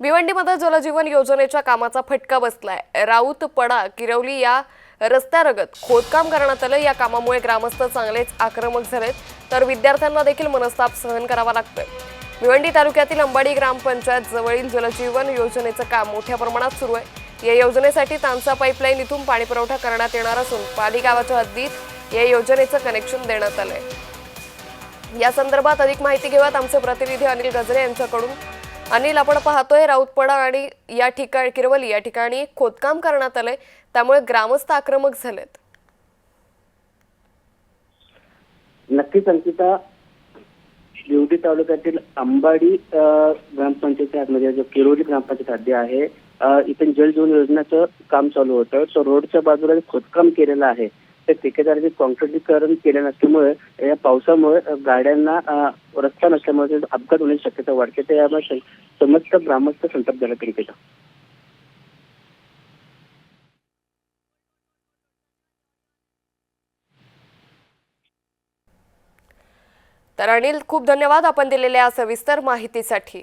भिवंडीमध्ये जलजीवन योजनेच्या कामाचा फटका बसलाय. राऊत पडा किरवली या रस्त्यारगत खोदकाम करण्यात आलं. या कामामुळे ग्रामस्थ चांगलेच आक्रमक झालेत तर विद्यार्थ्यांना देखील मनस्ताप सहन करावा लागतोय. भिवंडी तालुक्यातील अंबाडी ग्रामपंचायत जवळील जलजीवन योजनेचं काम मोठ्या प्रमाणात सुरू आहे. या योजनेसाठी तांसा पाईपलाईन इथून पाणीपुरवठा करण्यात येणार असून पाली गावाच्या हद्दीत या योजनेचं कनेक्शन देण्यात आलंय. या संदर्भात अधिक माहिती घेऊयात आमचे प्रतिनिधी अनिल गजरे यांच्याकडून. अनिल आपण पाहतोय राऊतपडा आणि या ठिकाणी किरवली या ठिकाणी खोदकाम करण्यात आलंय. त्यामुळे ग्रामस्थ आक्रमक झालेत. नक्कीच अंकिता. शिवडी तालुक्यातील अंबाडी ग्रामपंचायती आतमध्ये जो किरोली ग्रामपंचायत हद्दी आहे इथे जल जीवन योजनेचं काम चालू होतं. तर रोडच्या बाजूला खोदकाम केलेलं आहे. ते ठेकेदाराचे कॉन्क्रिटीकरण केले नसल्यामुळे या पावसामुळे गाड्यांना रस्ता नसल्यामुळे अपघात होण्याची शक्यता वाढते. तर यामुळे समस्त ग्रामस्थ संताप झाला क्रिकेट तर अनिल खूप धन्यवाद आपण दिलेल्या सविस्तर माहितीसाठी.